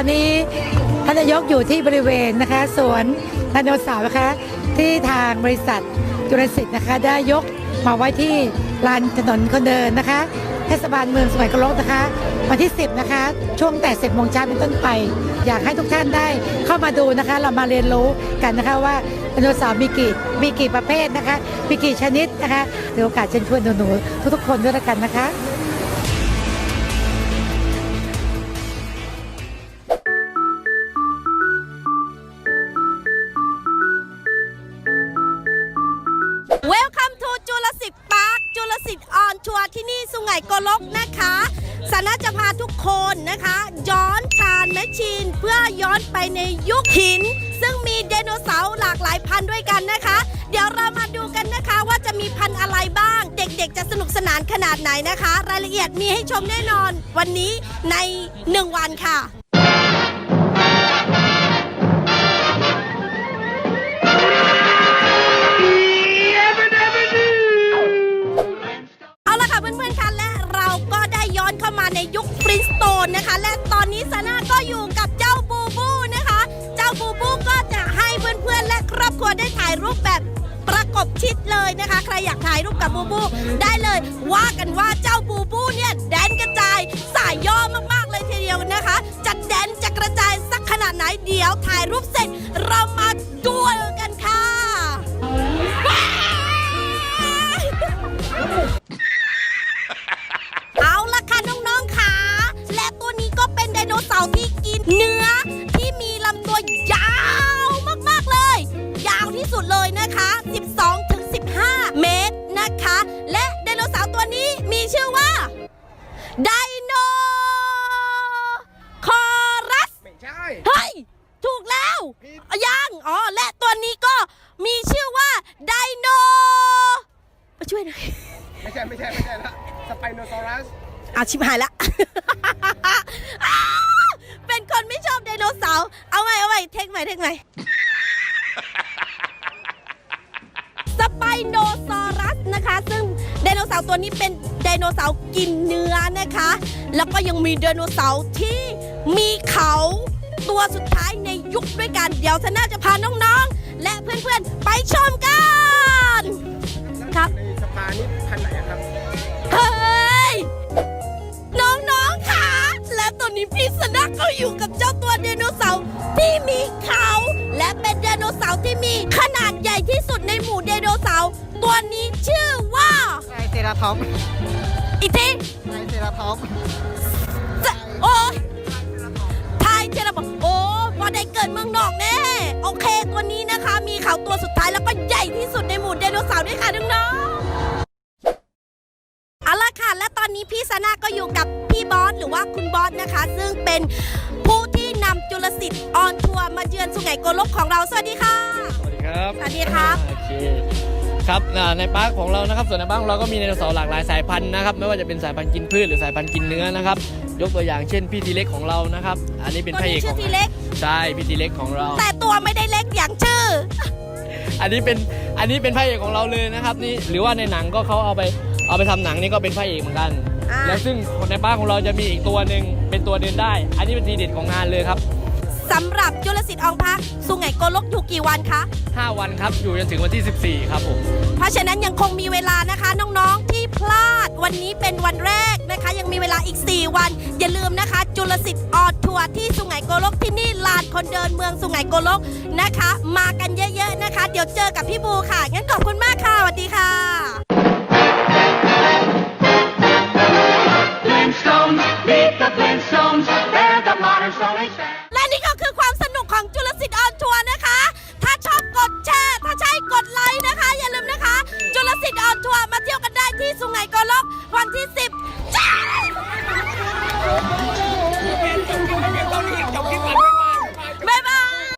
ตอนนี้ท่านนายกอยู่ที่บริเวณนะคะสวนไดโนเสาร์นะคะที่ทางบริษัทจุลสิทธิ์นะคะ ได้ยกมาไว้ที่ลานถนนคนเดินนะคะเทศบาลเมืองสมัยกรกนะคะวันที่ 10 นะคะ ช่วงแต่10โมงเช้าเป็นต้นไป อยากให้ทุกท่านได้เข้ามาดูนะคะ เรามาเรียนรู้กันนะคะว่าไดโนเสาร์มีกี่มีกี่ประเภทนะคะมีกี่ชนิดนะคะถือโอกาสเชิญชวนหนูๆทุกๆคนด้วยกันนะคะ Welcome to จุลสิทธิ์ปาร์คจุลสิทธิ์ออนทัวร์ที่นี่สุไหงโกลกนะคะสานะจะพาทุกคนนะคะ ย้อนชานแมชชีน เพื่อย้อนไปในยุคหิน ซึ่งมีไดโนเสาร์หลากหลายพันธุ์ด้วยกันนะคะ เดี๋ยวเรามาดูกันนะคะว่าจะมีพันธุ์อะไรบ้าง เด็กๆ จะสนุกสนานขนาดไหนนะคะ รายละเอียดมีให้ชมแน่นอนวันนี้ใน 1 วันค่ะ รินสโตนนะคะ และตอนนี้ซาน่าก็อยู่กับเจ้าบูบูนะคะ เจ้าบูบูก็จะให้เพื่อนๆ และครอบครัวได้ถ่ายรูปแบบประกบชิดเลยนะคะ ใครอยากถ่ายรูปกับบูบูได้เลย ว่ากันว่าเจ้าบูบูเนี่ยแดนกระจายสายย่อมากๆเลยทีเดียวนะคะจะแดนจะกระจายสักขนาดไหนเดี๋ยวถ่ายรูปเสร็จเรามาดู สุดเลยนะคะ 12 ถึง 15 เมตรนะคะ และไดโนเสาร์ตัวนี้มีชื่อว่า ไดโนคอรัส ไม่ใช่ เฮ้ย ถูกแล้วผิด ยัง อ๋อ และตัวนี้ก็มีชื่อว่าไดโนมาช่วยหน่อย ไม่ใช่ ไม่ใช่ ไม่ใช่ละสไปโนซอรัส อาชิบหายละ อ้าวเป็นคนไม่ชอบไดโนเสาร์ เอาใหม่เอาใหม่เทคใหม่เทคใหม่ส ไปโนซอรัสนะคะ ซึ่งไดโนเสาร์ตัวนี้เป็นไดโนเสาร์กินเนื้อนะคะ แล้วก็ยังมีไดโนเสาร์ที่มีเขาตัวสุดท้ายในยุคด้วยกัน เดี๋ยวฉันน่าจะพาน้องๆ และเพื่อนๆ ไปชมกัน ครับ ในสภานี่พันธุ์ไหนอะครับ เฮ้ย น้องๆ ค่ะ และตอนนี้พี่สนักก็อยู่กับเจ้าตัวไดโนเสาร์ที่มีเขา และเป็นไดโนเสาร์ที่มีขนาดใหญ่ที่สุดในหมู่ไดโนเสาร์ ตัวนี้ชื่อว่าไทรเซราท็อปส์อีกทีไทรเซราท็อปส์จะโอ้ยไทยเจระบอกโอ้พอได้เกิดเมืองนอกแน่โอเคตัวนี้นะคะ มีเขาตัวสุดท้ายแล้วก็ใหญ่ที่สุดในหมู่ไดโนเสาร์ด้วยค่ะน้องๆเอาละค่ะ และตอนนี้พี่ซาน่าก็อยู่กับพี่บอสหรือว่าคุณบอสนะคะ ซึ่งเป็นผู้ที่นำจุลสิทธิ์ออนทัวร์มาเยือนสุไหงโกลกของเราสวัสดีค่ะ สวัสดีครับ สวัสดีครับ โอเค ครับอ่าในปาร์คของเรานะครับ ส่วนในปาร์คของเราก็มีไดโนเสาร์หลากหลายสายพันธุ์นะครับ ไม่ว่าจะเป็นสายพันธุ์กินพืชหรือสายพันธุ์กินเนื้อนะครับ ยกตัวอย่างเช่นพี่ทีเล็กของเรานะครับ อันนี้เป็นตัวพระเอนี้กชื่ขอองทีเล็ก ใช่พี่ทีเล็กของเรา แต่ตัวไม่ได้เล็กอย่างชื่อ อันนี้เป็นอันนี้เป็นพระเอกของเราเลยนะครับนี่หรือว่าในหนังก็เขาเอาไปเอาไปทำหนังนี่ก็เป็นพระเอกเหมือนกัน อ่า แล้วซึ่งในปาร์คของเราจะมีอีกตัวหนึ่งเป็นตัวเดินได้ อันนี้เป็นทีเด็ดของงานเลยครับ สำหรับจุลสิทธิ์อองพักสุไหงโกลกอยู่กี่วันคะ 5 วันครับ อยู่จนถึงวันที่ 14 ครับผม เพราะฉะนั้นยังคงมีเวลานะคะน้องๆที่พลาดวันนี้เป็นวันแรกนะคะ ยังมีเวลาอีก 4 วัน อย่าลืมนะคะ จุลสิทธิ์ออดทัวร์ที่สุไหงโกลกที่นี่ลานคนเดินเมืองสุไหงโกลกนะคะ มากันเยอะๆนะคะ เดี๋ยวเจอกับพี่บูค่ะงั้นขอบคุณมากค่ะสวัสดีค่ะ Flintstones, meet the Flintstones, they're the modern Stone Age ไงก็ล็ออนทัวร์มาเที่ยวกันที่สุไหงโกลกวันที่ 10